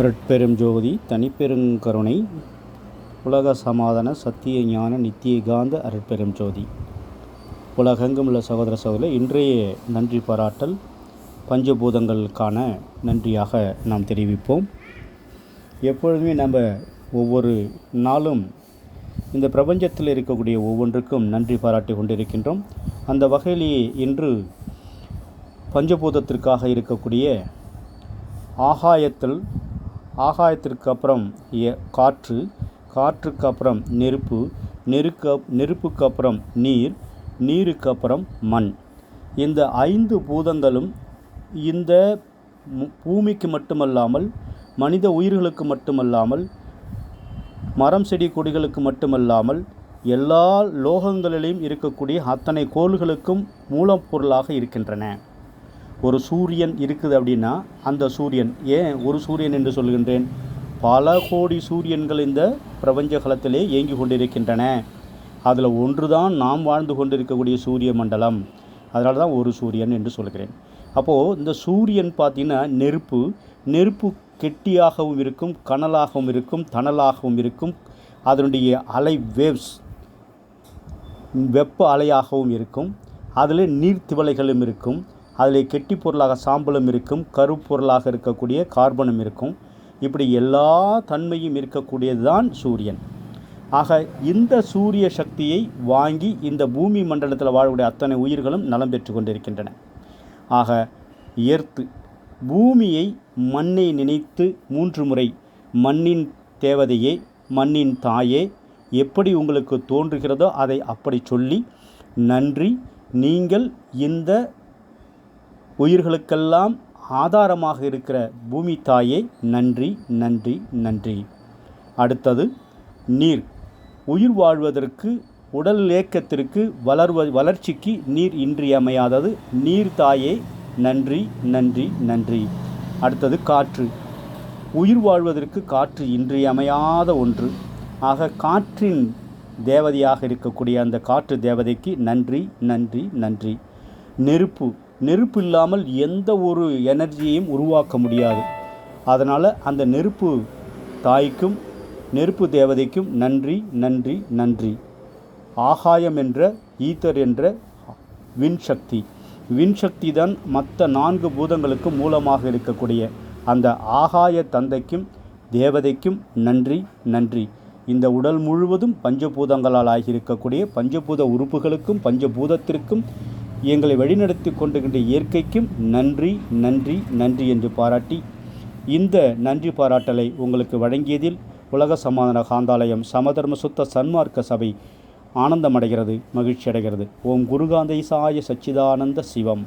அருட்பெரும் ஜோதி தனிப்பெருங்கருணை உலக சமாதான சத்திய ஞான நித்திய காந்த அருட்பெரும் ஜோதி. உலகெங்கும் உள்ள சகோதர சகோதரி இன்றைய நன்றி பாராட்டல் பஞ்சபூதங்களுக்கான நன்றியாக நாம் தெரிவிப்போம். எப்பொழுதுமே நம்ம ஒவ்வொரு நாளும் இந்த பிரபஞ்சத்தில் இருக்கக்கூடிய ஒவ்வொன்றுக்கும் நன்றி பாராட்டி கொண்டிருக்கின்றோம். அந்த வகையிலேயே இன்று பஞ்சபூதத்திற்காக இருக்கக்கூடிய ஆகாயத்தில் ஆகாயத்திற்கு அப்புறம் எ- காற்று காற்றுக்கு அப்புறம் நெருப்பு நெருக்க நெருப்புக்கு அப்புறம் நீர் நீருக்கு அப்புறம் மண். இந்த ஐந்து பூதங்களும் இந்த பூமிக்கு மட்டுமல்லாமல் மனித உயிர்களுக்கு மட்டுமல்லாமல் மரம் செடி கொடிகளுக்கு மட்டுமல்லாமல் எல்லா லோகங்களிலும் இருக்கக்கூடிய அத்தனை கோள்களுக்கும் மூலப்பொருளாக இருக்கின்றன. ஒரு சூரியன் இருக்குது அப்படின்னா அந்த சூரியன் ஏன் ஒரு சூரியன் என்று சொல்கின்றேன் பல கோடி சூரியன்கள் இந்த பிரபஞ்ச களத்திலே இயங்கி கொண்டிருக்கின்றன. அதில் ஒன்றுதான் நாம் வாழ்ந்து கொண்டிருக்கக்கூடிய சூரிய மண்டலம். அதனால தான் ஒரு சூரியன் என்று சொல்கிறேன். அப்போது இந்த சூரியன் பார்த்திங்கன்னா நெருப்பு. நெருப்பு கெட்டியாகவும் இருக்கும் கனலாகவும் இருக்கும் தணலாகவும் இருக்கும். அதனுடைய அலை வேவ்ஸ் வெப்ப அலையாகவும் இருக்கும். அதில் நீர்த்திவலைகளும் இருக்கும். அதில் கெட்டி பொருளாக சாம்பலும் இருக்கும் கருப்பொருளாக இருக்கக்கூடிய கார்பனும் இருக்கும். இப்படி எல்லா தன்மையும் இருக்கக்கூடியது தான் சூரியன். ஆக இந்த சூரிய சக்தியை வாங்கி இந்த பூமி மண்டலத்தில் வாழக்கூடிய அத்தனை உயிர்களும் நலம் பெற்று கொண்டிருக்கின்றன. ஆக எர்த்து பூமியை மண்ணை நினைத்து மூன்று முறை மண்ணின் தேவதையே மண்ணின் தாயே எப்படி உங்களுக்கு தோன்றுகிறதோ அதை அப்படி சொல்லி நன்றி நீங்கள் இந்த உயிர்களுக்கெல்லாம் ஆதாரமாக இருக்கிற பூமி தாயே நன்றி நன்றி நன்றி. அடுத்தது நீர். உயிர் வாழ்வதற்கு உடல் இயக்கத்திற்கு வளர்வ வளர்ச்சிக்கு நீர் இன்றியமையாதது நீர் தாயே நன்றி நன்றி நன்றி. அடுத்தது காற்று. உயிர் வாழ்வதற்கு காற்று இன்றியமையாத ஒன்று. ஆக காற்றின் தேவதையாக இருக்கக்கூடிய அந்த காற்று தேவதைக்கு நன்றி நன்றி நன்றி. நெருப்பு. நெருப்பு இல்லாமல் எந்த ஒரு எனர்ஜியையும் உருவாக்க முடியாது. அதனால் அந்த நெருப்பு தாய்க்கும் நெருப்பு தேவதைக்கும் நன்றி நன்றி நன்றி. ஆகாயம் என்ற ஈத்தர் என்ற விண்சக்தி விண்சக்தி தான் மற்ற நான்கு பூதங்களுக்கும் மூலமாக இருக்கக்கூடிய அந்த ஆகாய தந்தைக்கும் தேவதைக்கும் நன்றி நன்றி. இந்த உடல் முழுவதும் பஞ்சபூதங்களால் ஆகியிருக்கக்கூடிய பஞ்சபூத உறுப்புகளுக்கும் பஞ்சபூதத்திற்கும் எங்களை வழிநடத்தி கொண்டுகின்ற இயற்கைக்கும் நன்றி நன்றி நன்றி என்று பாராட்டி இந்த நன்றி பாராட்டலை உங்களுக்கு வழங்கியதில் உலக சமாதான காந்தாலயம் சமதர்ம சுத்த சன்மார்க்க சபை ஆனந்தமடைகிறது மகிழ்ச்சி அடைகிறது ஓம் குருகாந்தை சாய சச்சிதானந்த சிவம்.